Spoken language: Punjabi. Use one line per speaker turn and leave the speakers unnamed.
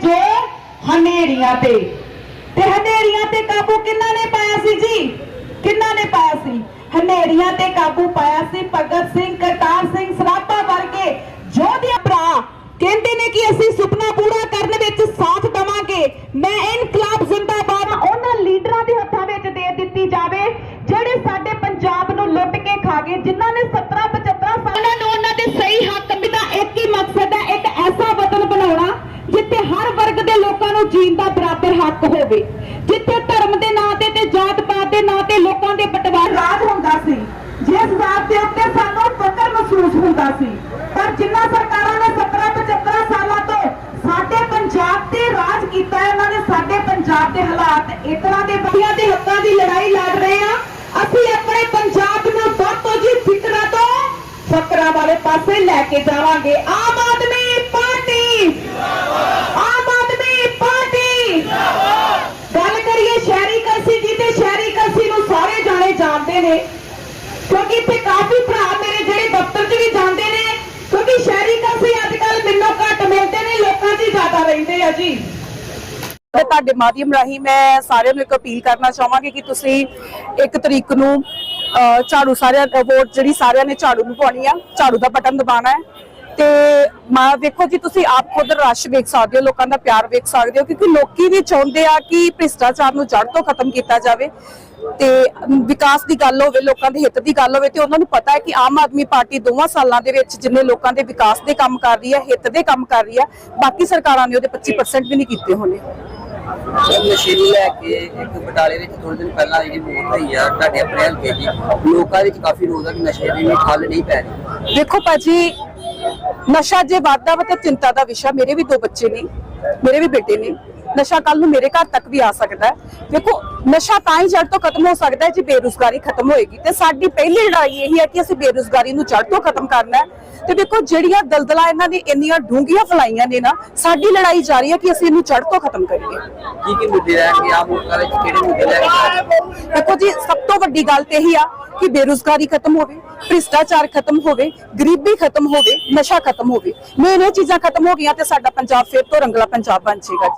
ਜੋ ਹਨੇਰੀਆਂ ਤੇ। ਤੇ ਹਨੇਰੀਆਂ ਤੇ ਕਾਬੂ ਕਿੰਨਾ ਨੇ ਪਾਇਆ ਸੀ ਜੀ? ਕਿੰਨਾ ਨੇ ਪਾਇਆ ਸੀ? ਹਨੇਰੀਆਂ ਤੇ ਕਾਬੂ ਪਾਇਆ ਸੀ ਭਗਤ ਸਿੰਘ, ਕਰਤਾਰ ਸਿੰਘ ਸਰਾਭਾ ਵਰਗੇ। ਯੋਧਿਆ ਭਰਾ ਕਹਿੰਦੇ ਨੇ ਕਿ ਅਸੀਂ ਸੁਪਨਾ ਪੂਰਾ ਕਰਨ ਵਿੱਚ ਸਾਥ ਦਵਾਂਗੇ। ਮੈਂ ਇਨਕਲਾਬ ਜ਼ਿੰਦਾਬਾਦ ਉਹਨਾਂ ਲੀਡਰਾਂ ਦੇ ਹੱਥਾਂ ਵਿੱਚ ਦੇ ਦਿੱਤੀ ਨੂੰ ਜੀਣ ਦਾ ਬਰਾਬਰ ਹੱਕ ਹੋਵੇ। ਜਿੱਥੇ ਧਰਮ ਦੇ ਨਾਂ ਤੇ ਤੇ ਜਾਤ ਪਾਤ ਦੇ ਨਾਂ ਤੇ ਲੋਕਾਂ ਦੇ ਬਟਵਾਰ ਰਾਜ ਹੁੰਦਾ ਸੀ, ਜਿਸ ਬਾਤ ਦੇ ਉੱਤੇ ਸਾਨੂੰ ਫਕਰ ਮਹਿਸੂਸ ਹੁੰਦਾ ਸੀ। ਪਰ ਜਿੰਨਾ ਸਰਕਾਰਾਂ ਨੇ 17 75 ਸਾਲਾਂ ਤੋਂ ਸਾਡੇ ਪੰਜਾਬ ਤੇ ਰਾਜ ਕੀਤਾ ਹੈ, ਉਹਨਾਂ ਨੇ ਸਾਡੇ ਪੰਜਾਬ ਦੇ ਹਾਲਾਤ ਇਤਨਾ ਦੇ ਬੱਚਿਆਂ ਦੇ ਹੱਕਾਂ ਦੀ ਲੜਾਈ ਲੜ ਰਹੇ ਆ ਅਸੀਂ ਆਪਣੇ ਪੰਜਾਬ ਨੂੰ ਵੱਧ ਤੋਂ ਜੀ ਫਿਕਰਾਂ ਤੋਂ ਫਕਰਾਂ ਵਾਲੇ ਪਾਸੇ ਲੈ ਕੇ ਜਾਵਾਂਗੇ। ਆਮ ਆਦਮੀ ਪਾਰਟੀ। ਆਮ ਜਾਣੇ ਨੇ। ਕਿਉਂਕਿ ਇੱਥੇ ਕਾਫੀ ਭਰਾ ਮੇਰੇ ਜਿਹੜੇ ਦਫ਼ਤਰ 'ਚ ਵੀ ਜਾਂਦੇ ਨੇ, ਕਿਉਂਕਿ ਸ਼ਹਿਰੀ ਕਰਸੀ ਅੱਜ ਕੱਲ ਮੈਨੂੰ ਘੱਟ ਮਿਲਦੇ ਨੇ, ਲੋਕਾਂ 'ਚ ਜ਼ਿਆਦਾ ਰਹਿੰਦੇ ਆ ਜੀ।
ਤੁਹਾਡੇ ਮਾਧਿਅਮ ਰਾਹੀਂ ਮੈਂ ਸਾਰਿਆਂ ਨੂੰ ਇੱਕ ਅਪੀਲ ਕਰਨਾ ਚਾਹਾਂਗੀ ਕਿ ਤੁਸੀਂ ਇੱਕ ਤਰੀਕ ਨੂੰ ਝਾੜੂ ਸਾਰਿਆਂ ਵੋਟ ਜਿਹੜੀ ਸਾਰਿਆਂ ਨੇ ਝਾੜੂ ਨੂੰ ਪਾਉਣੀ ਆ, ਝਾੜੂ ਦਾ ਬਟਨ ਦਬਾਣਾ ਹੈ। ਤੇ ਮਾ ਵੇਖੋ ਜੀ ਤੁਸੀਂ ਆਪ ਖੁਦ ਰਸ਼ ਵੇਖ ਸਕਦੇ ਹੋ ਲੋਕਾਂ ਦਾ ਪਿਆਰ ਵੇਖ ਸਕਦੇ ਹੋ ਕਿਉਂਕਿ ਲੋਕੀ ਵੀ ਚਾਹੁੰਦੇ ਆ ਕਿ ਭ੍ਰਿਸ਼ਟਾਚਾਰ ਨੂੰ ਜੜ ਤੋਂ ਖਤਮ ਕੀਤਾ ਜਾਵੇ। ਤੇ ਵਿਕਾਸ ਦੀ ਗੱਲ ਹੋਵੇ ਲੋਕਾਂ ਦੇ ਹਿੱਤ ਦੀ ਗੱਲ ਹੋਵੇ ਤੇ ਉਹਨਾਂ ਨੂੰ ਪਤਾ ਹੈ ਕਿ ਆਮ ਆਦਮੀ ਪਾਰਟੀ ਦੋਵਾਂ ਸਾਲਾਂ ਦੇ ਵਿੱਚ ਜਿੰਨੇ ਲੋਕਾਂ ਦੇ ਵਿਕਾਸ ਦੇ ਕੰਮ ਕਰ ਰਹੀ ਹੈ ਹਿੱਤ ਦੇ ਕੰਮ ਕਰ ਰਹੀ ਹੈ ਬਾਕੀ ਸਰਕਾਰਾਂ ਨੇ ਉਹਦੇ 25% ਵੀ ਨਹੀਂ ਕੀਤੇ ਹੋਣੇ।
ਨਸ਼ੇ ਨੂੰ ਲੈ ਕੇ ਇੱਕ ਬਟਾਲੇ ਵਿੱਚ ਥੋੜੇ ਦਿਨ ਪਹਿਲਾਂ ਜਿਹੜੀ ਮੌਤ ਹੋਈ ਆ ਤੁਹਾਡੇ ਆਪਣੇ ਹਲਕੇ ਦੀ ਲੋਕਾਂ ਵਿੱਚ ਕਾਫੀ ਰੋਜ਼ ਆ ਕਿ ਨਸ਼ੇ ਦੀ ਠੱਲ ਨਹੀਂ ਪੈ ਰਹੀ।
ਦੇਖੋ ਭਾਜੀ ਨਸ਼ਾ ਜੇ ਵੱਧਦਾ ਵਾ ਤਾਂ ਚਿੰਤਾ ਦਾ ਵਿਸ਼ਾ। ਮੇਰੇ ਵੀ ਦੋ ਬੱਚੇ ਨੇ, ਮੇਰੇ ਵੀ ਬੇਟੇ ਨੇ। ਨਸ਼ਾ ਕੱਲ ਨੂੰ ਮੇਰੇ ਘਰ ਤੱਕ ਵੀ ਆ ਸਕਦਾ ਹੈ। ਦੇਖੋ ਨਸ਼ਾ ਤਾਂ ਹੀ ਜੜ ਤੋਂ ਖਤਮ ਹੋ ਸਕਦਾ ਹੈ ਜੇ ਬੇਰੁਜ਼ਗਾਰੀ ਖਤਮ ਹੋਏਗੀ। ਤੇ ਸਾਡੀ ਪਹਿਲੀ ਲੜਾਈ ਇਹੀ ਹੈ ਕਿ ਅਸੀਂ ਬੇਰੁਜ਼ਗਾਰੀ ਨੂੰ ਜੜ ਤੋਂ ਖਤਮ ਕਰਨਾ ਹੈ। ਤੇ ਦੇਖੋ ਜਿਹੜੀਆਂ ਦਲਦਲਾਂ ਇਹਨਾਂ ਨੇ ਇੰਨੀਆਂ ਡੂੰਘੀਆਂ ਫਲਾਈਆਂ ਨੇ ਨਾ ਸਾਡੀ ਲੜਾਈ ਜਾਰੀ ਹੈ ਕਿ ਅਸੀਂ ਇਹਨੂੰ ਜੜ ਤੋਂ ਖਤਮ ਕਰੀਏ।
ਕੀ ਕੀ ਮੁੱਦੇ ਰਹਿਣਗੇ? ਆਮ ਲੋਕਾਂ ਵਿੱਚ ਕਿਹੜੇ ਮੁੱਦੇ ਲੈ ਕੇ
ਦੇਖੋ ਜੀ ਸਭ ਤੋਂ ਵੱਡੀ ਗੱਲ ਤੇ ਇਹੀ ਆ ਕਿ ਬੇਰੁਜ਼ਗਾਰੀ ਖਤਮ ਹੋਵੇ ਭ੍ਰਿਸ਼ਟਾਚਾਰ ਖਤਮ ਹੋਵੇ ਗਰੀਬੀ ਖਤਮ ਹੋਵੇ ਨਸ਼ਾ ਖਤਮ ਹੋਵੇ। ਮੇਨ ਇਹ ਚੀਜ਼ਾਂ ਖਤਮ ਹੋ ਗਈਆਂ ਤੇ ਸਾਡਾ ਪੰਜਾਬ ਫਿਰ ਤੋਂ ਰੰਗਲਾ ਪੰਜਾਬ ਬਣ ਜਾਏਗਾ